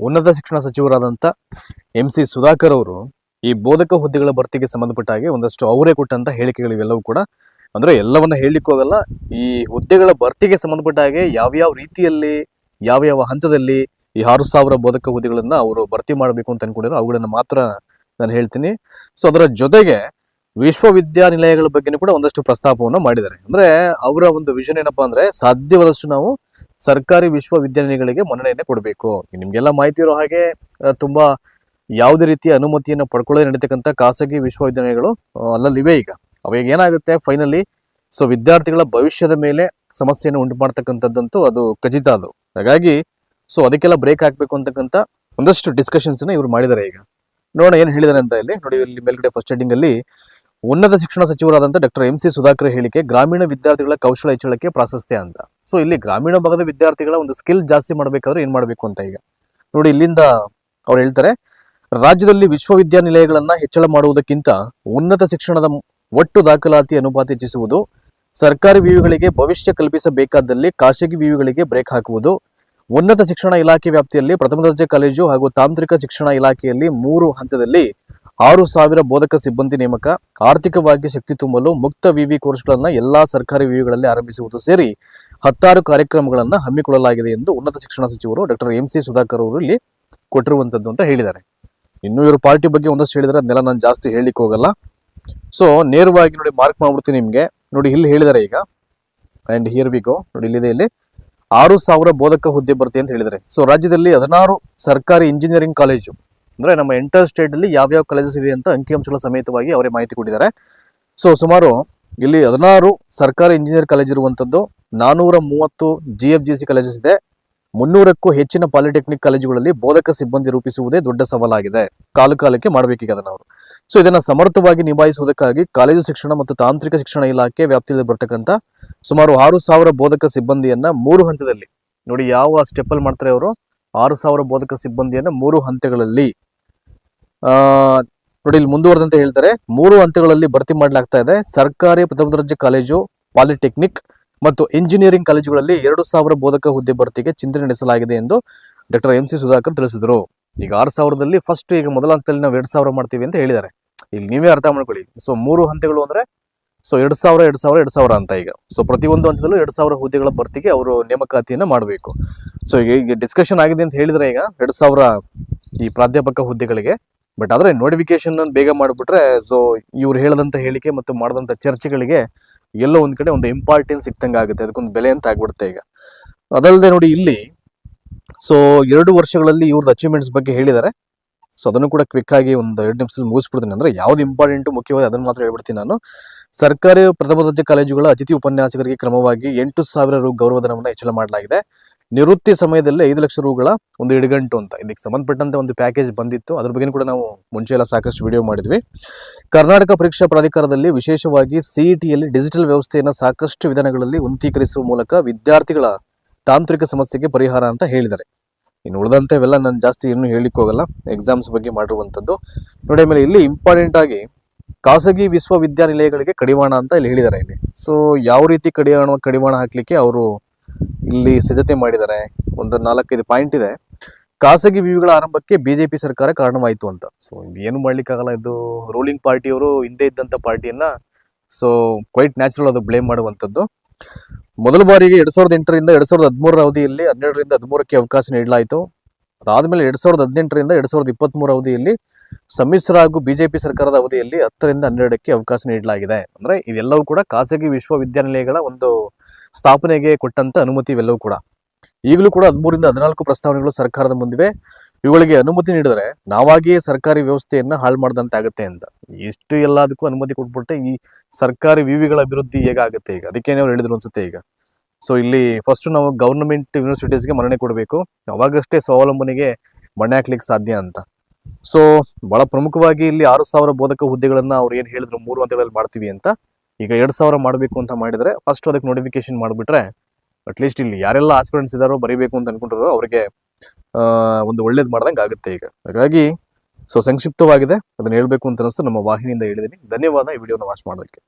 ಉನ್ನತ ಶಿಕ್ಷಣ ಸಚಿವರಾದಂಥ M C Sudhakar ಅವರು ಈ ಬೋಧಕ ಹುದ್ದೆಗಳ ಭರ್ತಿಗೆ ಸಂಬಂಧಪಟ್ಟ ಹಾಗೆ ಒಂದಷ್ಟು ಅವರೇ ಕೊಟ್ಟಂತ ಹೇಳಿಕೆಗಳು ಇವೆಲ್ಲವೂ ಕೂಡ. ಅಂದ್ರೆ ಎಲ್ಲವನ್ನ ಹೋಗಲ್ಲ ಈ ಹುದ್ದೆಗಳ ಭರ್ತಿಗೆ ಸಂಬಂಧಪಟ್ಟ ಹಾಗೆ ಯಾವ್ಯಾವ ರೀತಿಯಲ್ಲಿ ಯಾವ ಯಾವ ಹಂತದಲ್ಲಿ ಈ ಆರು ಸಾವಿರ ಬೋಧಕ ಹುದ್ದೆಗಳನ್ನ ಅವರು ಭರ್ತಿ ಮಾಡಬೇಕು ಅಂತ ಅನ್ಕೊಂಡಿರೋ ಅವುಗಳನ್ನ ಮಾತ್ರ ನಾನು ಹೇಳ್ತೀನಿ. ಸೊ ಅದರ ಜೊತೆಗೆ ವಿಶ್ವವಿದ್ಯಾನಿಲಯಗಳ ಬಗ್ಗೆನೂ ಕೂಡ ಒಂದಷ್ಟು ಪ್ರಸ್ತಾಪವನ್ನು ಮಾಡಿದ್ದಾರೆ. ಅಂದ್ರೆ ಅವರ ಒಂದು ವಿಷನ್ ಏನಪ್ಪಾ ಅಂದ್ರೆ ಸಾಧ್ಯವಾದಷ್ಟು ನಾವು ಸರ್ಕಾರಿ ವಿಶ್ವವಿದ್ಯಾನಿಲಯಗಳಿಗೆ ಮನ್ನಣೆಯನ್ನೇ ಕೊಡಬೇಕು. ನಿಮ್ಗೆಲ್ಲ ಮಾಹಿತಿ ಇರೋ ಹಾಗೆ ತುಂಬಾ ಯಾವುದೇ ರೀತಿಯ ಅನುಮತಿಯನ್ನು ಪಡ್ಕೊಳ್ಳದೆ ನಡೀತಕ್ಕಂಥ ಖಾಸಗಿ ವಿಶ್ವವಿದ್ಯಾಲಯಗಳು ಅಲ್ಲಲ್ಲಿವೆ ಈಗ. ಅವಾಗ ಏನಾಗುತ್ತೆ ಫೈನಲಿ ಸೊ ವಿದ್ಯಾರ್ಥಿಗಳ ಭವಿಷ್ಯದ ಮೇಲೆ ಸಮಸ್ಯೆಯನ್ನು ಉಂಟು ಮಾಡ್ತಕ್ಕಂಥದ್ದಂತೂ ಅದು ಖಚಿತ ಅದು ಹಾಗಾಗಿ, ಸೊ ಅದಕ್ಕೆಲ್ಲ ಬ್ರೇಕ್ ಹಾಕ್ಬೇಕು ಅಂತಕ್ಕಂಥ ಒಂದಷ್ಟು ಡಿಸ್ಕಷನ್ಸ್ ಇವರು ಮಾಡಿದ್ದಾರೆ ಈಗ. ನೋಡೋಣ ಏನ್ ಹೇಳಿದಾರೆ ಅಂತ ಇಲ್ಲಿ ನೋಡಿ ಇಲ್ಲಿ ಮೇಲ್ಗಡೆ ಫಸ್ಟ್ ಹೆಡಿಂಗ್ ಅಲ್ಲಿ, ಉನ್ನತ ಶಿಕ್ಷಣ ಸಚಿವರಾದಂಥ ಡಾಕ್ಟರ್ ಎಂ ಸಿ ಸುಧಾಕರ್ ಹೇಳಿಕೆ, ಗ್ರಾಮೀಣ ವಿದ್ಯಾರ್ಥಿಗಳ ಕೌಶಲ ಹೆಚ್ಚಳಕ್ಕೆ ಪ್ರಾಶಸ್ತ್ಯ ಅಂತ. ಸೊ ಇಲ್ಲಿ ಗ್ರಾಮೀಣ ಭಾಗದ ವಿದ್ಯಾರ್ಥಿಗಳ ಒಂದು ಸ್ಕಿಲ್ ಜಾಸ್ತಿ ಮಾಡಬೇಕಾದ್ರೆ ಏನ್ ಮಾಡಬೇಕು ಅಂತ ಈಗ? ನೋಡಿ, ಇಲ್ಲಿಂದ ಅವ್ರು ಹೇಳ್ತಾರೆ, ರಾಜ್ಯದಲ್ಲಿ ವಿಶ್ವವಿದ್ಯಾನಿಲಯಗಳನ್ನ ಹೆಚ್ಚಳ ಮಾಡುವುದಕ್ಕಿಂತ ಉನ್ನತ ಶಿಕ್ಷಣದ ಒಟ್ಟು ದಾಖಲಾತಿ ಅನುಪಾತ ಹೆಚ್ಚಿಸುವುದು, ಸರ್ಕಾರಿ ವಿವಿಗಳಿಗೆ ಭವಿಷ್ಯ ಕಲ್ಪಿಸಬೇಕಾದಲ್ಲಿ ಖಾಸಗಿ ವಿವಿಗಳಿಗೆ ಬ್ರೇಕ್ ಹಾಕುವುದು, ಉನ್ನತ ಶಿಕ್ಷಣ ಇಲಾಖೆ ವ್ಯಾಪ್ತಿಯಲ್ಲಿ ಪ್ರಥಮ ದರ್ಜೆ ಕಾಲೇಜು ಹಾಗೂ ತಾಂತ್ರಿಕ ಶಿಕ್ಷಣ ಇಲಾಖೆಯಲ್ಲಿ ಮೂರು ಹಂತದಲ್ಲಿ ಆರು ಸಾವಿರ ಬೋಧಕ ಸಿಬ್ಬಂದಿ ನೇಮಕ, ಆರ್ಥಿಕವಾಗಿ ಶಕ್ತಿ ತುಂಬಲು ಮುಕ್ತ ವಿವಿ ಕೋರ್ಸ್ಗಳನ್ನು ಎಲ್ಲಾ ಸರ್ಕಾರಿ ವಿವಿಗಳಲ್ಲಿ ಆರಂಭಿಸುವುದು ಸೇರಿ ಹತ್ತಾರು ಕಾರ್ಯಕ್ರಮಗಳನ್ನು ಹಮ್ಮಿಕೊಳ್ಳಲಾಗಿದೆ ಎಂದು ಉನ್ನತ ಶಿಕ್ಷಣ ಸಚಿವರು ಡಾಕ್ಟರ್ ಎಂ ಸಿ ಸುಧಾಕರ್ ಅವರು ಇಲ್ಲಿ ಕೊಟ್ಟಿರುವಂತದ್ದು ಅಂತ ಹೇಳಿದ್ದಾರೆ. ಇನ್ನು ಇವರು ಪಾರ್ಟಿ ಬಗ್ಗೆ ಒಂದಷ್ಟು ಹೇಳಿದರೆ ಅದನ್ನೆಲ್ಲ ನಾನು ಜಾಸ್ತಿ ಹೇಳಲಿಕ್ಕೆ ಹೋಗಲ್ಲ. ಸೊ ನೇರವಾಗಿ ನೋಡಿ ಮಾರ್ಕ್ ಮಾಡ್ಬಿಡ್ತೀನಿ ನಿಮಗೆ. ನೋಡಿ ಇಲ್ಲಿ ಹೇಳಿದ್ದಾರೆ ಈಗ. ಅಂಡ್ ಹಿಯರ್ ವಿ ಗೋ ನೋಡಿ ಇಲ್ಲಿದೆ ಇಲ್ಲಿ. ಆರು ಸಾವಿರ ಬೋಧಕ ಹುದ್ದೆ ಬರುತ್ತೆ ಅಂತ ಹೇಳಿದ್ದಾರೆ. ಸೊ ರಾಜ್ಯದಲ್ಲಿ ಹದಿನಾರು ಸರ್ಕಾರಿ ಇಂಜಿನಿಯರಿಂಗ್ ಕಾಲೇಜು ಅಂದ್ರೆ ನಮ್ಮ ಇಂಟರ್ ಸ್ಟೇಟ್ ಅಲ್ಲಿ ಯಾವ್ಯಾವ ಕಾಲೇಜಸ್ ಇದೆ ಅಂತ ಅಂಕಿಅಂಶಗಳ ಸಮೇತವಾಗಿ ಅವರೇ ಮಾಹಿತಿ ಕೊಟ್ಟಿದ್ದಾರೆ. ಸೊ ಸುಮಾರು ಇಲ್ಲಿ ಹದಿನಾರು ಸರ್ಕಾರಿ ಇಂಜಿನಿಯರ್ ಕಾಲೇಜ್ ಇರುವಂತದ್ದು ನಾನೂರ ಮೂವತ್ತು G F G C colleges ಇದೆ. ಮುನ್ನೂರಕ್ಕೂ ಹೆಚ್ಚಿನ ಪಾಲಿಟೆಕ್ನಿಕ್ ಕಾಲೇಜುಗಳಲ್ಲಿ ಬೋಧಕ ಸಿಬ್ಬಂದಿ ರೂಪಿಸುವುದೇ ದೊಡ್ಡ ಸವಾಲಾಗಿದೆ. ಕಾಲು ಕಾಲಕ್ಕೆ ಮಾಡಬೇಕೀಗ ಅದನ್ನು ಅವರು. ಸೊ, ಇದನ್ನ ಸಮರ್ಥವಾಗಿ ನಿಭಾಯಿಸುವುದಕ್ಕಾಗಿ ಕಾಲೇಜು ಶಿಕ್ಷಣ ಮತ್ತು ತಾಂತ್ರಿಕ ಶಿಕ್ಷಣ ಇಲಾಖೆ ವ್ಯಾಪ್ತಿಯಲ್ಲಿ ಬರ್ತಕ್ಕಂಥ ಸುಮಾರು ಆರು ಸಾವಿರ ಬೋಧಕ ಸಿಬ್ಬಂದಿಯನ್ನ ಮೂರು ಹಂತದಲ್ಲಿ, ನೋಡಿ ಯಾವ ಸ್ಟೆಪ್ ಅಲ್ಲಿ ಮಾಡ್ತಾರೆ ಅವರು? ಆರು ಸಾವಿರ ಬೋಧಕ ಸಿಬ್ಬಂದಿಯನ್ನ ಮೂರು ಹಂತಗಳಲ್ಲಿ, ಆ, ನೋಡಿ ಇಲ್ಲಿ ಮುಂದುವರೆದಂತೆ ಹೇಳ್ತಾರೆ, ಮೂರು ಹಂತಗಳಲ್ಲಿ ಭರ್ತಿ ಮಾಡಲಾಗ್ತಾ ಇದೆ. ಸರ್ಕಾರಿ ಪ್ರಥಮ ದರ್ಜೆ ಕಾಲೇಜು, ಪಾಲಿಟೆಕ್ನಿಕ್ ಮತ್ತು ಇಂಜಿನಿಯರಿಂಗ್ ಕಾಲೇಜುಗಳಲ್ಲಿ ಎರಡು ಸಾವಿರ ಬೋಧಕ ಹುದ್ದೆ ಭರ್ತಿಗೆ ಚಿಂತನೆ ನಡೆಸಲಾಗಿದೆ ಎಂದು ಡಾಕ್ಟರ್ ಎಂ ಸಿ ಸುಧಾಕರ್ ತಿಳಿಸಿದರು. ಈಗ ಆರು ಸಾವಿರದಲ್ಲಿ ಫಸ್ಟ್ ಈಗ ಮೊದಲ ಹಂತದಲ್ಲಿ ನಾವು ಎರಡು ಸಾವಿರ ಮಾಡ್ತೀವಿ ಅಂತ ಹೇಳಿದ್ದಾರೆ. ಇಲ್ಲಿ ನೀವೇ ಅರ್ಥ ಮಾಡ್ಕೊಳ್ಳಿ. ಸೊ ಮೂರು ಹಂತಗಳು ಅಂದ್ರೆ ಸೊ ಎರಡು ಸಾವಿರ ಎರಡು ಸಾವಿರ ಎರಡು ಸಾವಿರ ಅಂತ ಈಗ. ಸೊ ಪ್ರತಿಯೊಂದು ಹಂತದಲ್ಲೂ ಎರಡ್ ಸಾವಿರ ಹುದ್ದೆಗಳ ಭರ್ತಿಗೆ ಅವರು ನೇಮಕಾತಿಯನ್ನು ಮಾಡಬೇಕು. ಸೊ ಈಗ ಡಿಸ್ಕಷನ್ ಆಗಿದೆ ಅಂತ ಹೇಳಿದರೆ ಈಗ ಎರಡ್ ಸಾವಿರ ಈ ಪ್ರಾಧ್ಯಾಪಕ ಹುದ್ದೆಗಳಿಗೆ ಬಟ್ ಆದ್ರೆ ನೋಟಿಫಿಕೇಶನ್ ಬೇಗ ಮಾಡಿಬಿಟ್ರೆ ಸೊ ಇವ್ರು ಹೇಳದಂತ ಹೇಳಿಕೆ ಮತ್ತು ಮಾಡಿದಂತ ಚರ್ಚೆಗಳಿಗೆ ಎಲ್ಲೋ ಒಂದು ಕಡೆ ಒಂದು ಇಂಪಾರ್ಟೆನ್ಸ್ ಸಿಕ್ತಂಗೆ ಆಗುತ್ತೆ. ಅದಕ್ಕೊಂದು ಬೆಲೆ ಅಂತ ಆಗ್ಬಿಡುತ್ತೆ ಈಗ. ಅದಲ್ಲದೆ ನೋಡಿ ಇಲ್ಲಿ ಸೊ ಎರಡು ವರ್ಷಗಳಲ್ಲಿ ಇವ್ರದ್ದು ಅಚೀವ್ಮೆಂಟ್ಸ್ ಬಗ್ಗೆ ಹೇಳಿದ್ದಾರೆ. ಸೊ ಅದನ್ನು ಕೂಡ ಕ್ವಿಕ್ ಆಗಿ ಒಂದು ಎರಡು ನಿಮಿಷದಲ್ಲಿ ಮುಗಿಸ್ಬಿಡ್ತೀನಿ. ಅಂದ್ರೆ ಯಾವ್ದು ಇಂಪಾರ್ಟೆಂಟ್ ಮುಖ್ಯವಾಗಿ ಅದನ್ನು ಮಾತ್ರ ಹೇಳ್ಬಿಡ್ತೀನಿ ನಾನು. ಸರ್ಕಾರಿ ಪ್ರಥಮ ದರ್ಜೆ ಕಾಲೇಜುಗಳ ಅತಿಥಿ ಉಪನ್ಯಾಸಕರಿಗೆ ಕ್ರಮವಾಗಿ ಎಂಟು ಸಾವಿರ ರು ಗೌರವಧನವನ್ನು ಹೆಚ್ಚಳ ಮಾಡಲಾಗಿದೆ. ನಿವೃತ್ತಿ ಸಮಯದಲ್ಲೇ ಐದು ಲಕ್ಷ ರೂಗಳ ಒಂದು ಇಡಗಂಟು ಅಂತ. ಇದಕ್ಕೆ ಸಂಬಂಧಪಟ್ಟಂತೆ ಒಂದು ಪ್ಯಾಕೇಜ್ ಬಂದಿತ್ತು. ಅದ್ರ ಬಗ್ಗೆ ಕೂಡ ನಾವು ಮುಂಚೆ ಎಲ್ಲ ಸಾಕಷ್ಟು ವಿಡಿಯೋ ಮಾಡಿದ್ವಿ. ಕರ್ನಾಟಕ ಪರೀಕ್ಷಾ ಪ್ರಾಧಿಕಾರದಲ್ಲಿ ವಿಶೇಷವಾಗಿ ಸಿಇಟಿಯಲ್ಲಿ ಡಿಜಿಟಲ್ ವ್ಯವಸ್ಥೆಯನ್ನು ಸಾಕಷ್ಟು ವಿಧಾನಗಳಲ್ಲಿ ಉನ್ನತೀಕರಿಸುವ ಮೂಲಕ ವಿದ್ಯಾರ್ಥಿಗಳ ತಾಂತ್ರಿಕ ಸಮಸ್ಯೆಗೆ ಪರಿಹಾರ ಅಂತ ಹೇಳಿದ್ದಾರೆ. ಇನ್ನು ಉಳಿದಂತೆ ಇವೆಲ್ಲ ನಾನು ಜಾಸ್ತಿ ಇನ್ನೂ ಹೇಳಿಕ್ ಹೋಗಲ್ಲ. ಎಕ್ಸಾಮ್ಸ್ ಬಗ್ಗೆ ಮಾಡಿರುವಂಥದ್ದು. ನೋಡಿ, ಆಮೇಲೆ ಇಲ್ಲಿ ಇಂಪಾರ್ಟೆಂಟ್ ಆಗಿ ಖಾಸಗಿ ವಿಶ್ವವಿದ್ಯಾನಿಲಯಗಳಿಗೆ ಕಡಿವಾಣ ಅಂತ ಇಲ್ಲಿ ಹೇಳಿದ್ದಾರೆ ಇಲ್ಲಿ. ಸೊ ಯಾವ ರೀತಿ ಕಡಿವಾಣ ಕಡಿವಾಣ ಹಾಕ್ಲಿಕ್ಕೆ ಅವರು ಇಲ್ಲಿ ಸಿದ್ಧತೆ ಮಾಡಿದ್ದಾರೆ. ಒಂದು ನಾಲ್ಕೈದು ಪಾಯಿಂಟ್ ಇದೆ. ಖಾಸಗಿ ವಿವಿಗಳ ಆರಂಭಕ್ಕೆ ಬಿಜೆಪಿ ಸರ್ಕಾರ ಕಾರಣವಾಯಿತು ಅಂತ. ಸೊ ಏನು ಮಾಡ್ಲಿಕ್ಕಾಗಲ್ಲ, ಇದು ರೂಲಿಂಗ್ ಪಾರ್ಟಿಯವರು ಹಿಂದೆ ಇದ್ದಂಥ ಪಾರ್ಟಿಯನ್ನ ಸೊ ಕ್ವೈಟ್ ನ್ಯಾಚುರಲ್ ಅದು ಬ್ಲೇಮ್ ಮಾಡುವಂಥದ್ದು. ಮೊದಲ ಬಾರಿಗೆ ಎರಡ್ ಸಾವಿರದ ಎಂಟರಿಂದ ಎರಡ್ ಸಾವಿರದ ಹದಿಮೂರರ ಅವಧಿಯಲ್ಲಿ ಹನ್ನೆರಡರಿಂದ ಹದಿಮೂರಕ್ಕೆ ಅವಕಾಶ ನೀಡಲಾಯಿತು. ಅದಾದ್ಮೇಲೆ ಎರಡ್ ಸಾವಿರದ ಹದಿನೆಂಟರಿಂದ ಎರಡ್ ಸಾವಿರದ ಇಪ್ಪತ್ಮೂರ ಅವಧಿಯಲ್ಲಿ ಸಮ್ಮಿಶ್ರ ಹಾಗೂ ಬಿಜೆಪಿ ಸರ್ಕಾರದ ಅವಧಿಯಲ್ಲಿ ಹತ್ತರಿಂದ ಹನ್ನೆರಡಕ್ಕೆ ಅವಕಾಶ ನೀಡಲಾಗಿದೆ. ಅಂದ್ರೆ ಇದೆಲ್ಲವೂ ಕೂಡ ಖಾಸಗಿ ವಿಶ್ವವಿದ್ಯಾನಿಲಯಗಳ ಒಂದು ಸ್ಥಾಪನೆಗೆ ಕೊಟ್ಟಂತ ಅನುಮತಿ ಇವೆಲ್ಲವೂ ಕೂಡ. ಈಗಲೂ ಕೂಡ ಹದಿಮೂರಿಂದ ಹದಿನಾಲ್ಕು ಪ್ರಸ್ತಾವನೆಗಳು ಸರ್ಕಾರದ ಮುಂದಿವೆ. ಇವುಗಳಿಗೆ ಅನುಮತಿ ನೀಡಿದರೆ ನಾವಾಗಿಯೇ ಸರ್ಕಾರಿ ವ್ಯವಸ್ಥೆಯನ್ನ ಹಾಳು ಮಾಡ್ದಂತೆ ಆಗುತ್ತೆ ಅಂತ. ಇಷ್ಟು ಎಲ್ಲದಕ್ಕೂ ಅನುಮತಿ ಕೊಟ್ಬಿಟ್ಟೆ ಈ ಸರ್ಕಾರಿ ವಿವಿಗಳ ಅಭಿವೃದ್ಧಿ ಹೇಗಾಗುತ್ತೆ ಈಗ? ಅದಕ್ಕೇನೆ ಅವ್ರು ಹೇಳಿದ್ರು ಅನ್ಸುತ್ತೆ ಈಗ. ಸೊ ಇಲ್ಲಿ ಫಸ್ಟ್ ನಾವು ಗವರ್ನಮೆಂಟ್ ಯೂನಿವರ್ಸಿಟೀಸ್ಗೆ ಮನ್ನಣೆ ಕೊಡಬೇಕು. ಅವಾಗಷ್ಟೇ ಸ್ವಾವಲಂಬನೆಗೆ ಮಣ್ಣೆ ಹಾಕ್ಲಿಕ್ಕೆ ಸಾಧ್ಯ ಅಂತ. ಸೊ ಬಹಳ ಪ್ರಮುಖವಾಗಿ ಇಲ್ಲಿ ಆರು ಸಾವಿರ ಬೋಧಕ ಹುದ್ದೆಗಳನ್ನ ಅವ್ರು ಏನ್ ಹೇಳಿದ್ರು? ಮೂರು ಹಂತಗಳಲ್ಲಿ ಮಾಡ್ತೀವಿ ಅಂತ. ಈಗ ಎರಡ್ ಸಾವಿರ ಮಾಡಬೇಕು ಅಂತ ಮಾಡಿದ್ರೆ ಫಸ್ಟ್ ಅದಕ್ಕೆ ನೋಟಿಫಿಕೇಶನ್ ಮಾಡಿಬಿಟ್ರೆ ಅಟ್ಲೀಸ್ಟ್ ಇಲ್ಲಿ ಯಾರೆಲ್ಲ ಆಸ್ಪಿರೆಂಟ್ಸ್ ಇದಾರೋ ಬರೀಬೇಕು ಅಂತ ಅನ್ಕೊಂಡಿರೋ ಅವರಿಗೆ ಒಂದು ಒಳ್ಳೇದು ಮಾಡ್ದಂಗೆ ಆಗುತ್ತೆ ಈಗ. ಹಾಗಾಗಿ ಸೊ ಸಂಕ್ಷಿಪ್ತವಾಗಿದೆ. ಅದನ್ನ ಹೇಳ್ಬೇಕು ಅಂತ ಅನಿಸ್ತು. ನಮ್ಮ ವಾಹಿನಿಯಿಂದ ಹೇಳಿದ್ದೀನಿ ಧನ್ಯವಾದ ಈ ವಿಡಿಯೋನ ವಾಚ್ ಮಾಡೋದಕ್ಕೆ.